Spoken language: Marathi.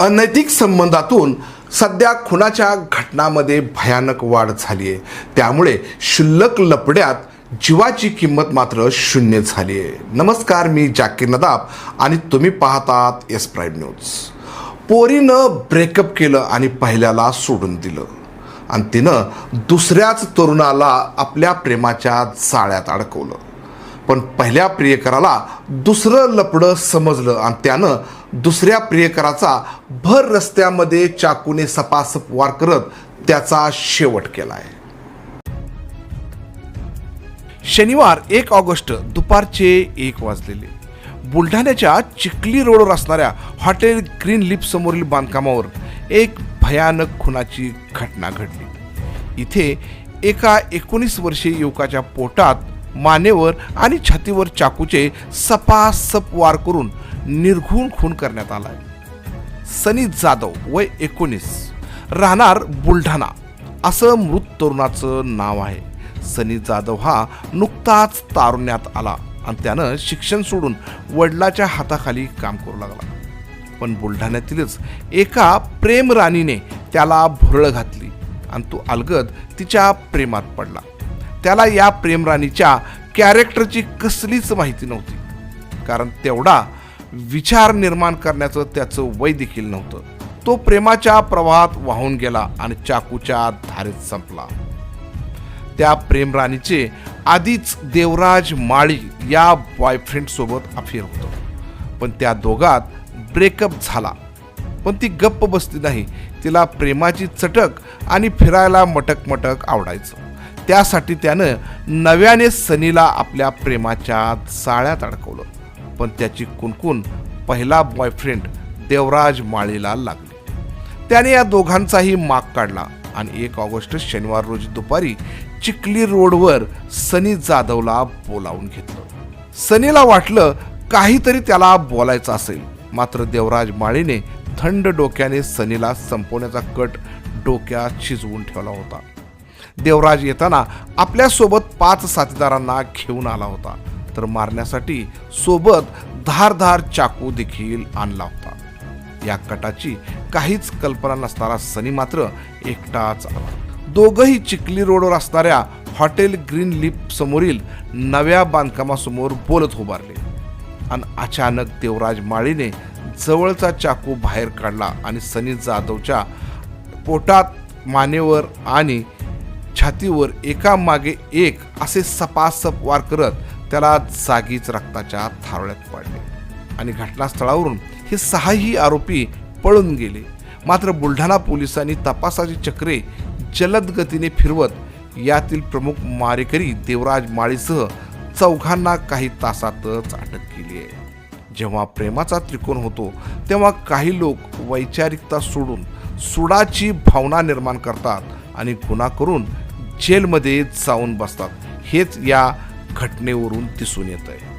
अनैतिक संबंधातून सध्या खुनाच्या घटनामध्ये भयानक वाढ झाली आहे. त्यामुळे शुल्लक लपड्यात जीवाची किंमत मात्र शून्य झाली आहे. नमस्कार मी जाकीर नदाब आणि तुम्ही पाहतात एस प्राईम न्यूज. पोरीनं ब्रेकअप केलं आणि पहिल्याला सोडून दिलं. आणि तिनं दुसऱ्याच तरुणाला आपल्या प्रेमाच्या जाळ्यात अडकवलं. पण पहिल्या प्रियकराला दुसरं लपडं समजलं आणि त्यानं दुसऱ्या प्रियकराचा भर रस्त्यामध्ये चाकूने सपासप वार करत त्याचा शेवट केलाय. शनिवार एक ऑगस्ट दुपारचे एक वाजलेले. बुलढाण्याच्या चिखली रोडवर असणाऱ्या हॉटेल ग्रीन लिप समोरील बांधकामावर एक भयानक खुनाची घटना घडली. इथे एका एकोणीस वर्षीय युवकाच्या पोटात मानेवर आणि छातीवर चाकूचे सपासप वार करून निर्घुण खून करण्यात आलाय. सनी जाधव वय एकोणीस राहणार बुलढाणा. असं मृत तरुणाचं नाव आहे. सनी जाधव हा नुकताच तारुण्यात आला आणि त्यानं शिक्षण सोडून वडिलाच्या हाताखाली काम करू लागला. पण बुलढाण्यातीलच एका प्रेम राणीने त्याला भुरळ घातली आणि तो अलगद तिच्या प्रेमात पडला. त्याला या प्रेमराणीच्या कॅरेक्टरची कसलीच माहिती नव्हती. कारण तेवढा विचार निर्माण करण्याचं त्याचं वय देखील नव्हतं. तो प्रेमाच्या प्रवाहात वाहून गेला आणि चाकूच्या धारेत संपला. त्या प्रेमराणीचे आधीच देवराज माळी या बॉयफ्रेंड सोबत अफेअर होतं. पण त्या दोघात ब्रेकअप झाला. पण ती गप्प बसली नाही. तिला प्रेमाची चटक आणि फिरायला मटक मटक आवडायचं. त्यासाठी त्यानं नव्याने सनीला आपल्या प्रेमाच्या चाळ्यात अडकवलं. पण त्याची कुणकुण पहिला बॉयफ्रेंड देवराज माळीला लागली. त्याने या दोघांचाही माग काढला आणि एक ऑगस्ट शनिवार रोजी दुपारी चिखली रोडवर सनी जाधवला बोलावून घेतलं. सनीला वाटलं काहीतरी त्याला बोलायचं असेल. मात्र देवराज माळीने थंड डोक्याने सनीला संपवण्याचा कट डोक्यात शिजवून ठेवला होता. देवराज येताना आपल्यासोबत पाच साथीदारांना घेऊन आला होता. तर मारण्यासाठी सोबत धारधार चाकू देखील आणला होता. या कटाची काहीच कल्पना नसणारा सनी मात्र एकटाच आला. दोघंही चिखली रोडवर असणाऱ्या हॉटेल ग्रीन लिप समोरील नव्या बांधकामासमोर बोलत उभारले. आणि अचानक देवराज माळीने जवळचा चाकू बाहेर काढला आणि सनी जाधवच्या पोटात मानेवर आणि छातीवर एका मागे एक असे सपासप वार करत त्याला जागीच रक्ताच्या थारोळ्यात पाडले. आणि घटनास्थळावरून हे सहाही आरोपी पळून गेले. मात्र बुलढाणा पोलिसांनी तपासाची चक्रे जलद गतीने फिरवत यातील प्रमुख मारेकरी देवराज माळीसह चौघांना काही तासातच अटक केली आहे. जेव्हा प्रेमाचा त्रिकोण होतो तेव्हा काही लोक वैचारिकता सोडून सुडाची भावना निर्माण करतात. आणि गुन्हा करून जेलमध्ये जाऊन बसतात. हेच या घटनेवरून दिसून येत आहे